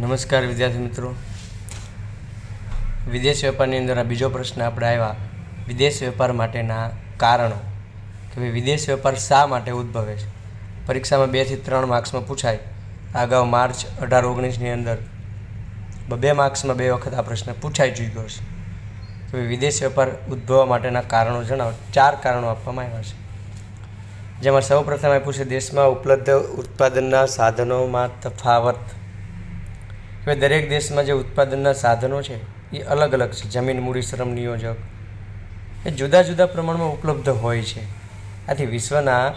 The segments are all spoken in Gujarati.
નમસ્કાર વિદ્યાર્થી મિત્રો. વિદેશ વેપારની અંદર આ બીજો પ્રશ્ન આપણે આવ્યા. વિદેશ વેપાર માટેના કારણો. કે ભાઈ વિદેશ વેપાર શા માટે ઉદ્ભવે છે? પરીક્ષામાં બેથી ત્રણ માર્ક્સમાં પૂછાય. અગાઉ માર્ચ અઢાર ઓગણીસની અંદર બે માર્ક્સમાં બે વખત આ પ્રશ્ન પૂછાઈ ચૂક્યો છે. કે ભાઈ વિદેશ વેપાર ઉદ્ભવવા માટેના કારણો જણાવો. ચાર કારણો આપવામાં આવ્યા છે. જેમાં સૌ પ્રથમ આપ્યું છે, દેશમાં ઉપલબ્ધ ઉત્પાદનના સાધનોમાં તફાવત. હવે દરેક દેશમાં જે ઉત્પાદનના સાધનો છે, એ અલગ અલગ છે. જમીન મૂડી શ્રમ નિયોજક. એ જુદા જુદા પ્રમાણમાં ઉપલબ્ધ હોય છે. આથી વિશ્વના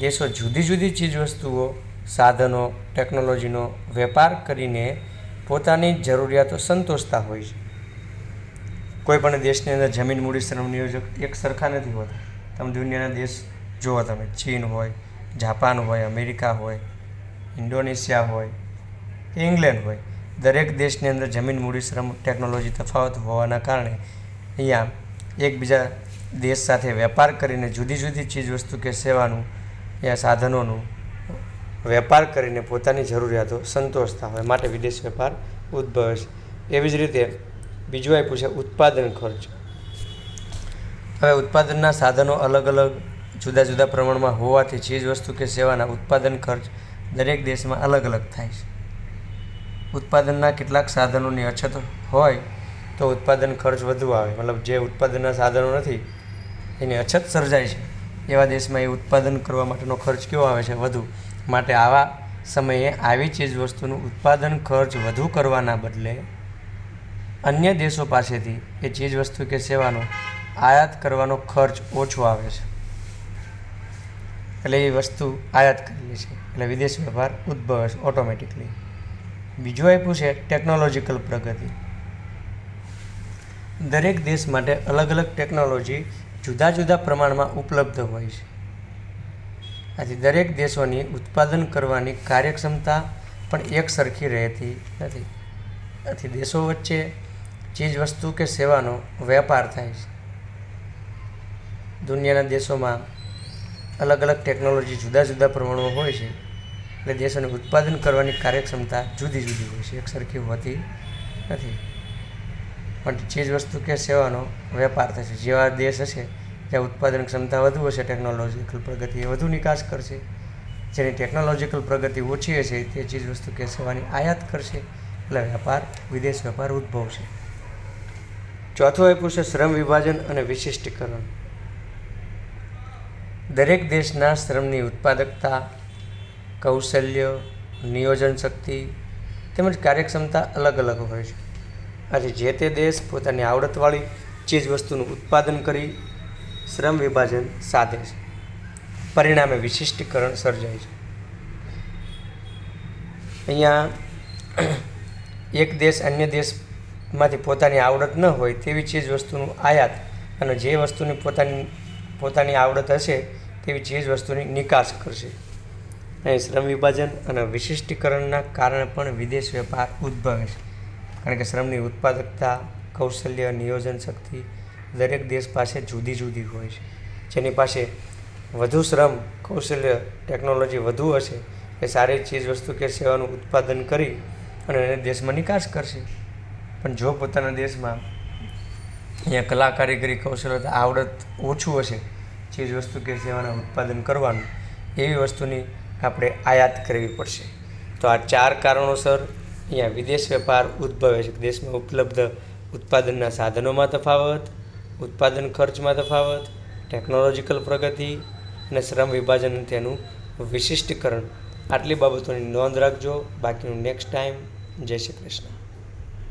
દેશો જુદી જુદી ચીજવસ્તુઓ સાધનો, ટેકનોલોજીનો વેપાર કરીને પોતાની જરૂરિયાતો સંતોષતા હોય છે. કોઈ પણ દેશની અંદર જમીન મૂડી શ્રમ નિયોજક એક સરખા નથી હોતા. તમે દુનિયાના દેશ જુઓ તમે, ચીન હોય, જાપાન હોય, અમેરિકા હોય, ઇન્ડોનેશિયા હોય ઇંગ્લેન્ડ હોય. દરેક દેશની અંદર જમીન, મૂડી, શ્રમ, ટેકનોલોજી, તફાવત હોવાના કારણે અહીંયા એકબીજા દેશ સાથે વેપાર કરીને જુદી જુદી ચીજવસ્તુ કે સેવાનું યા સાધનોનું વેપાર કરીને પોતાની જરૂરિયાતો સંતોષતા હોય, માટે વિદેશ વેપાર ઉદ્ભવે છે. એવી જ રીતે બીજું આપ્યું છે ઉત્પાદન ખર્ચ. હવે ઉત્પાદનના સાધનો અલગ અલગ જુદા જુદા પ્રમાણમાં હોવાથી ચીજવસ્તુ કે સેવાના ઉત્પાદન ખર્ચ દરેક દેશમાં અલગ અલગ થાય છે. ઉત્પાદનના કેટલાક સાધનોની અછત હોય તો ઉત્પાદન ખર્ચ વધુ આવે. મતલબ જે ઉત્પાદનના સાધનો નથી એની અછત સર્જાય છે. એવા દેશમાં એ ઉત્પાદન કરવા માટેનો ખર્ચ કેવો આવે છે? વધુ. માટે આવા સમયે આવી ચીજ વસ્તુનું ઉત્પાદન ખર્ચ વધુ કરવાના બદલે અન્ય દેશો પાસેથી એ ચીજ વસ્તુ કે સેવાનો આયાત કરવાનો ખર્ચ ઓછો આવે છે. એટલે એ વસ્તુ આયાત કરેલી છે. એટલે વિદેશ વેપાર ઉદ્ભવે છે ઓટોમેટિકલી બીજું આપ્યું છે ટેકનોલોજીકલ પ્રગતિ. દરેક દેશ માટે અલગ અલગ ટેકનોલોજી જુદા જુદા પ્રમાણમાં ઉપલબ્ધ હોય છે. આથી દરેક દેશોની ઉત્પાદન કરવાની કાર્યક્ષમતા પણ એક સરખી રહેતી નથી. આથી દેશો વચ્ચે ચીજ વસ્તુ કે સેવાનો વેપાર થાય છે. દુનિયાના દેશોમાં અલગ અલગ ટેકનોલોજી જુદા જુદા પ્રમાણમાં હોય છે. એટલે દેશોને ઉત્પાદન કરવાની કાર્યક્ષમતા જુદી જુદી હોય છે. એક સરખી હોતી નથી. પણ ચીજ વસ્તુ કે સેવાનો વેપાર થશે, જેવા દેશ હશે જ્યાં ઉત્પાદન ક્ષમતા વધુ હશે, ટેકનોલોજીકલ પ્રગતિ એ વધુ નિકાસ કરશે. જેની ટેકનોલોજીકલ પ્રગતિ ઓછી હશે, તે ચીજ વસ્તુ કે સેવાની આયાત કરશે. એટલે વેપાર, વિદેશ વેપાર ઉદ્ભવશે. ચોથો આપ્યું છે શ્રમ વિભાજન અને વિશિષ્ટીકરણ. દરેક દેશના શ્રમની ઉત્પાદકતા કૌશલ્ય, નિયોજન શક્તિ તેમજ કાર્યક્ષમતા અલગ અલગ હોય છે. આજે જે તે દેશ પોતાની આવડતવાળી ચીજ વસ્તુનું ઉત્પાદન કરી શ્રમ વિભાજન સાધે છે. પરિણામે વિશિષ્ટીકરણ સર્જાય છે. અહીંયા એક દેશ અન્ય દેશમાંથી પોતાની આવડત ન હોય તેવી ચીજ વસ્તુનું આયાત અને જે વસ્તુની પોતાની પોતાની આવડત હશે તેવી ચીજ વસ્તુની નિકાસ કરશે. અહીં શ્રમ વિભાજન અને વિશિષ્ટીકરણના કારણે પણ વિદેશ વેપાર ઉદ્ભવે છે. કારણ કે શ્રમની ઉત્પાદકતા, કૌશલ્ય, નિયોજન શક્તિ દરેક દેશ પાસે જુદી જુદી હોય છે. જેની પાસે વધુ શ્રમ, કૌશલ્ય, ટેકનોલોજી વધુ હશે, એ સારી ચીજ વસ્તુ કે સેવાનું ઉત્પાદન કરી અને એને દેશમાં નિકાસ કરશે. પણ જો પોતાના દેશમાં અહીંયા કલા, કારીગરી કૌશલ્ય આવડત ઓછું હશે, ચીજ વસ્તુ કે સેવાના ઉત્પાદન કરવાનું, એવી વસ્તુની આપણે આયાત કરવી પડશે. તો આ ચાર કારણોસર અહીંયા વિદેશ વેપાર ઉદ્ભવે છે. દેશમાં ઉપલબ્ધ ઉત્પાદનના સાધનોમાં તફાવત, ઉત્પાદન ખર્ચમાં તફાવત ટેકનોલોજીકલ પ્રગતિ અને શ્રમ વિભાજન તેનું વિશિષ્ટીકરણ. આટલી બાબતોની નોંધ રાખજો. બાકીનું નેક્સ્ટ ટાઈમ જય શ્રી કૃષ્ણ.